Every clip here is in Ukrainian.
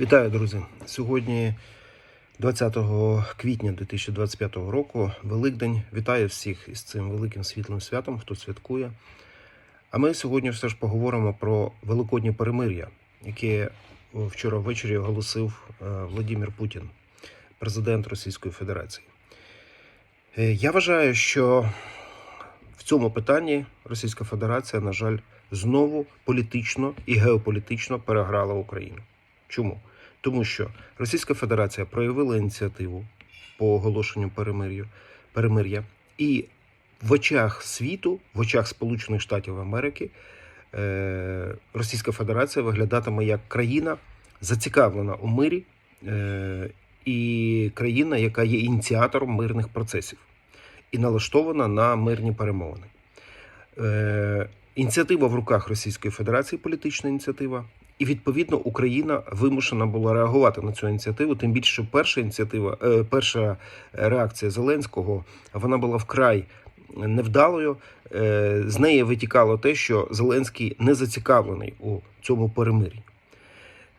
Вітаю, друзі! Сьогодні, 20 квітня 2025 року, Великдень. Вітаю всіх із цим великим світлим святом, хто святкує. А ми сьогодні все ж поговоримо про великоднє перемир'я, яке вчора ввечері оголосив е, Владимир Путін, президент Російської Федерації. Е, Я вважаю, що в цьому питанні Російська Федерація, на жаль, знову політично і геополітично переграла Україну. Чому? Тому що Російська Федерація проявила ініціативу по оголошенню перемир'я, перемир'я і в очах світу, в очах Сполучених Штатів Америки, е, Російська Федерація виглядатиме як країна, зацікавлена у мирі, е, і країна, яка є ініціатором мирних процесів і налаштована на мирні перемовини. Е, ініціатива в руках Російської Федерації, політична ініціатива. І відповідно Україна вимушена була реагувати на цю ініціативу. Тим більше, що перша ініціатива, е, перша реакція Зеленського вона була вкрай невдалою. Е, з неї витікало те, що Зеленський не зацікавлений у цьому перемир'ї.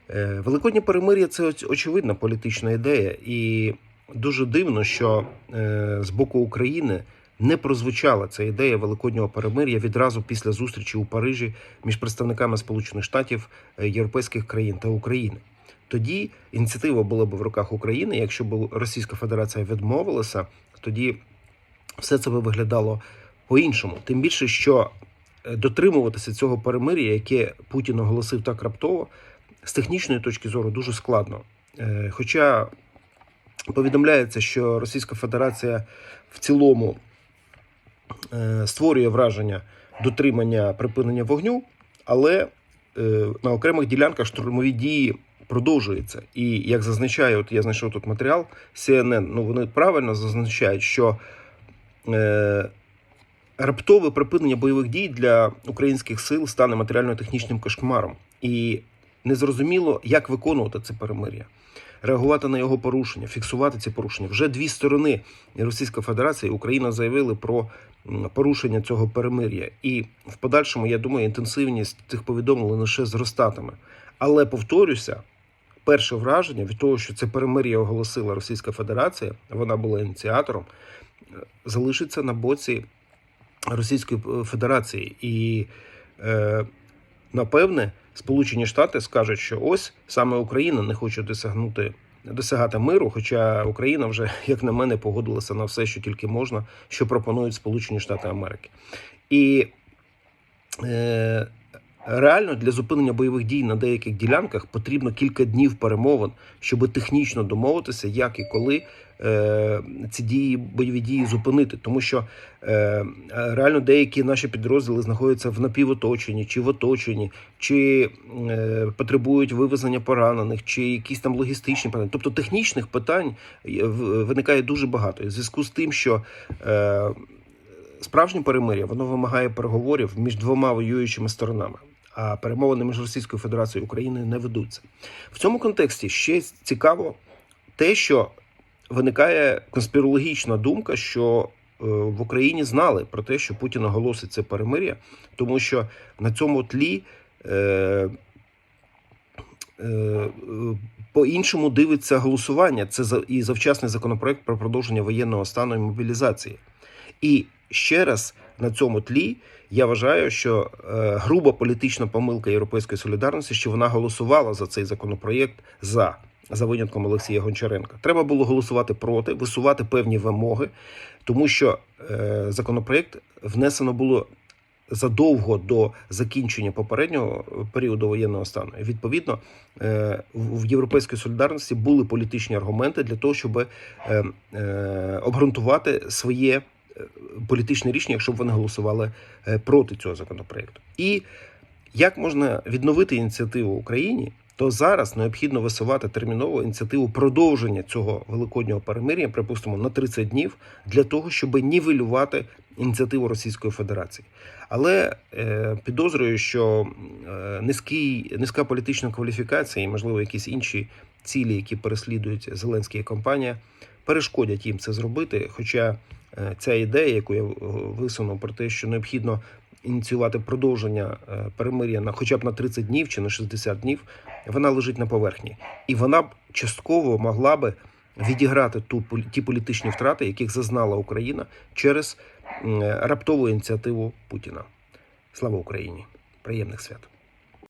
Е, Великоднє перемир'я це очевидна політична ідея, і дуже дивно, що з боку України не прозвучала ця ідея великоднього перемир'я відразу після зустрічі у Парижі між представниками Сполучених Штатів, е, європейських країн та України. Тоді ініціатива була б в руках України. Якщо б Російська Федерація відмовилася, тоді все це би виглядало по-іншому. Тим більше, що е, дотримуватися цього перемир'я, яке Путін оголосив так раптово, з технічної точки зору дуже складно. Е, Хоча повідомляється, що Російська Федерація в цілому створює враження дотримання припинення вогню, але е, на окремих ділянках штурмові дії продовжуються. І як зазначає, от я знайшов тут матеріал CNN, ну вони правильно зазначають, що е, раптове припинення бойових дій для українських сил стане матеріально-технічним кошмаром. І незрозуміло, як виконувати це перемир'я. Реагувати на його порушення, фіксувати ці порушення. Вже дві сторони Російська Федерація і Україна заявили про порушення цього перемир'я. І в подальшому, я думаю, інтенсивність цих повідомлень лише зростатиме. Але повторюся, перше враження від того, що це перемир'я оголосила Російська Федерація, вона була ініціатором, залишиться на боці Російської е, Федерації. І е, напевне, Сполучені Штати скажуть, що ось саме Україна не хоче досягнути досягати миру, хоча Україна вже, як на мене, погодилася на все, що тільки можна, що пропонують Сполучені Штати Америки. І е, реально для зупинення бойових дій на деяких ділянках потрібно кілька днів перемовин, щоб технічно домовитися, як і коли е, ці дії, бойові дії зупинити, тому що е, реально деякі наші підрозділи знаходяться в напівоточенні, чи в оточенні, чи е, потребують вивезення поранених, чи якісь там логістичні питання. Тобто технічних питань е, виникає дуже багато. В зв'язку з тим, що е, справжнє перемир'я воно вимагає переговорів між двома воюючими сторонами. Перемовини між Російською Федерацією і Україною не ведуться. В цьому контексті ще цікаво те, що виникає конспірологічна думка, що е, в Україні знали про те, що Путін оголосить це перемир'я, тому що на цьому тлі е, е, е, по-іншому дивиться голосування. Це за і завчасний законопроект про продовження воєнного стану і мобілізації. І ще раз на цьому тлі я вважаю, що е, груба політична помилка Європейської солідарності, що вона голосувала за цей законопроєкт за. За винятком Олексія Гончаренка треба було голосувати проти, висувати певні вимоги, тому що е, законопроєкт внесено було задовго до закінчення попереднього періоду воєнного стану. Відповідно, е, в європейській солідарності були політичні аргументи для того, щоб е, е, обґрунтувати своє е, політичне рішення, якщо б вони голосували е, проти цього законопроекту. І як можна відновити ініціативу Україні, то зараз необхідно висувати терміново ініціативу продовження цього великоднього перемир'я, припустимо, на 30 днів для того, щоб нівелювати ініціативу Російської Федерації. Але е, підозрюю, що е, низький, низька політична кваліфікація і, можливо, якісь інші цілі, які переслідують Зеленський і компанія, перешкодять їм це зробити. Хоча ця ідея, яку я е, висунув про те, що необхідно ініціювати продовження е, перемир'я на хоча б на 30 днів чи на 60 днів, вона лежить на поверхні, і вона б частково могла би відіграти ту ті політичні втрати, яких зазнала Україна через раптову ініціативу Путіна. Слава Україні! Приємних свят!